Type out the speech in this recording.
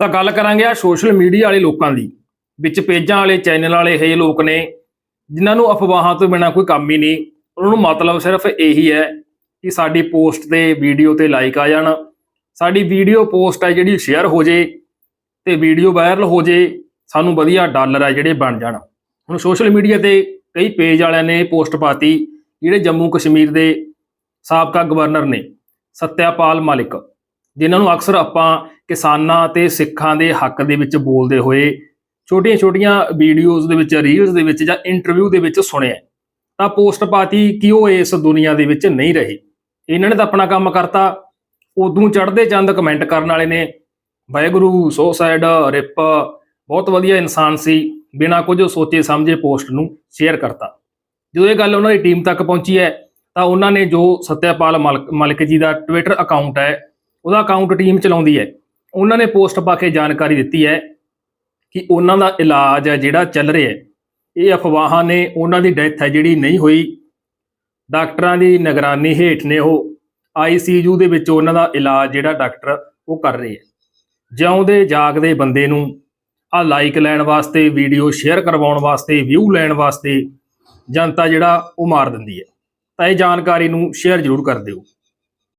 ਤਾਂ ਗੱਲ ਕਰਾਂਗੇ ਆ ਸੋਸ਼ਲ ਮੀਡੀਆ ਵਾਲੇ ਲੋਕਾਂ ਦੀ, ਵਿੱਚ ਪੇਜਾਂ ਵਾਲੇ ਚੈਨਲ ਵਾਲੇ ਇਹ ਲੋਕ ਨੇ, ਜਿਨ੍ਹਾਂ ਨੂੰ ਅਫਵਾਹਾਂ ਤੋਂ ਬਿਨਾ ਕੋਈ ਕੰਮ ਹੀ ਨਹੀਂ, ਉਹਨਾਂ ਨੂੰ ਮਤਲਬ ਸਿਰਫ ਇਹੀ ਹੈ ਕਿ ਸਾਡੀ ਪੋਸਟ ਤੇ ਵੀਡੀਓ ਤੇ ਲਾਈਕ ਆ ਜਾਣ, ਸਾਡੀ ਵੀਡੀਓ ਪੋਸਟ ਹੈ ਜਿਹੜੀ ਸ਼ੇਅਰ ਹੋ ਜੇ ਤੇ ਵੀਡੀਓ ਵਾਇਰਲ ਹੋ ਜੇ, ਸਾਨੂੰ ਵਧੀਆ ਡਾਲਰ ਆ ਜਿਹੜੇ ਬਣ ਜਾਣ। ਹੁਣ ਸੋਸ਼ਲ ਮੀਡੀਆ ਤੇ ਕਈ ਪੇਜ ਵਾਲਿਆਂ ਨੇ ਪੋਸਟ ਪਾਤੀ, ਜਿਹੜੇ ਜੰਮੂ ਕਸ਼ਮੀਰ ਦੇ ਸਾਬਕਾ ਗਵਰਨਰ ਨੇ, ਸਤਿਆਪਾਲ ਮਾਲਿਕ, ਜਿਨ੍ਹਾਂ ਨੂੰ ਅਕਸਰ ਆਪਾਂ ਕਿਸਾਨਾਂ ਤੇ ਸਿੱਖਾਂ ਦੇ ਹੱਕ ਦੇ ਵਿੱਚ ਬੋਲਦੇ ਹੋਏ ਛੋਟੀਆਂ-ਛੋਟੀਆਂ ਵੀਡੀਓਜ਼ ਦੇ ਵਿੱਚ ਰੀਲਸ ਦੇ ਵਿੱਚ ਜਾਂ ਇੰਟਰਵਿਊ ਦੇ ਵਿੱਚ ਸੁਣਿਆ ਤਾਂ ਪੋਸਟ ਪਾਤੀ ਕਿ ਉਹ ਇਸ ਦੁਨੀਆ ਦੇ ਵਿੱਚ ਨਹੀਂ ਰਹੇ। ਇਹਨਾਂ ਨੇ ਤਾਂ ਆਪਣਾ ਕੰਮ ਕਰਤਾ। ਉਦੋਂ ਚੜ੍ਹਦੇ ਚੰਦ ਕਮੈਂਟ ਕਰਨ ਵਾਲੇ ਨੇ, ਵਾਹਿਗੁਰੂ ਸੋਸਾਈਡ ਰਿਪ। ਬਹੁਤ ਵਧੀਆ ਇਨਸਾਨ ਸੀ। ਬਿਨਾਂ ਕੁਝ ਸੋਚੇ ਸਮਝੇ ਪੋਸਟ ਨੂੰ ਸ਼ੇਅਰ ਕਰਤਾ। ਜਦੋਂ ਇਹ ਗੱਲ ਉਹਨਾਂ ਦੀ ਟੀਮ ਤੱਕ ਪਹੁੰਚੀ ਹੈ, ਤਾਂ ਉਹਨਾਂ ਨੇ ਜੋ ਸਤਿਆਪਾਲ ਮਲਕ ਮਲਿਕ ਜੀ ਦਾ ਟਵਿੱਟਰ ਅਕਾਊਂਟ ਹੈ, ਉਹਦਾ ਅਕਾਊਂਟ ਟੀਮ ਚਲਾਉਂਦੀ ਹੈ। ਉਹਨਾਂ ਨੇ ਪੋਸਟ ਪਾ ਕੇ ਜਾਣਕਾਰੀ ਦਿੱਤੀ ਹੈ ਕਿ ਉਹਨਾਂ ਦਾ ਇਲਾਜ ਹੈ, ਜਿਹੜਾ ਚੱਲ ਰਿਹਾ ਹੈ। ਇਹ ਅਫਵਾਹਾਂ ਨੇ ਉਹਨਾਂ ਦੀ ਡੈਥ ਹੈ ਜਿਹੜੀ ਨਹੀਂ ਹੋਈ। ਡਾਕਟਰਾਂ ਦੀ ਨਿਗਰਾਨੀ ਹੇਠ ਨੇ ਉਹ ਆਈਸੀਯੂ ਦੇ ਵਿੱਚ ਉਹਨਾਂ ਦਾ ਇਲਾਜ ਜਿਹੜਾ ਡਾਕਟਰ ਉਹ ਕਰ ਰਹੇ ਹੈ। ਜਿਉਂਦੇ ਜਾਗਦੇ ਬੰਦੇ ਨੂੰ ਆ ਲਾਈਕ ਲੈਣ ਵਾਸਤੇ ਵੀਡੀਓ ਸ਼ੇਅਰ ਕਰਵਾਉਣ ਵਾਸਤੇ ਵਿਊ ਲੈਣ ਵਾਸਤੇ ਜਨਤਾ ਜਿਹੜਾ ਉਹ ਮਾਰ ਦਿੰਦੀ ਹੈ। ਤਾਂ ਇਹ ਜਾਣਕਾਰੀ ਨੂੰ ਸ਼ੇਅਰ ਜ਼ਰੂਰ ਕਰ ਦਿਓ।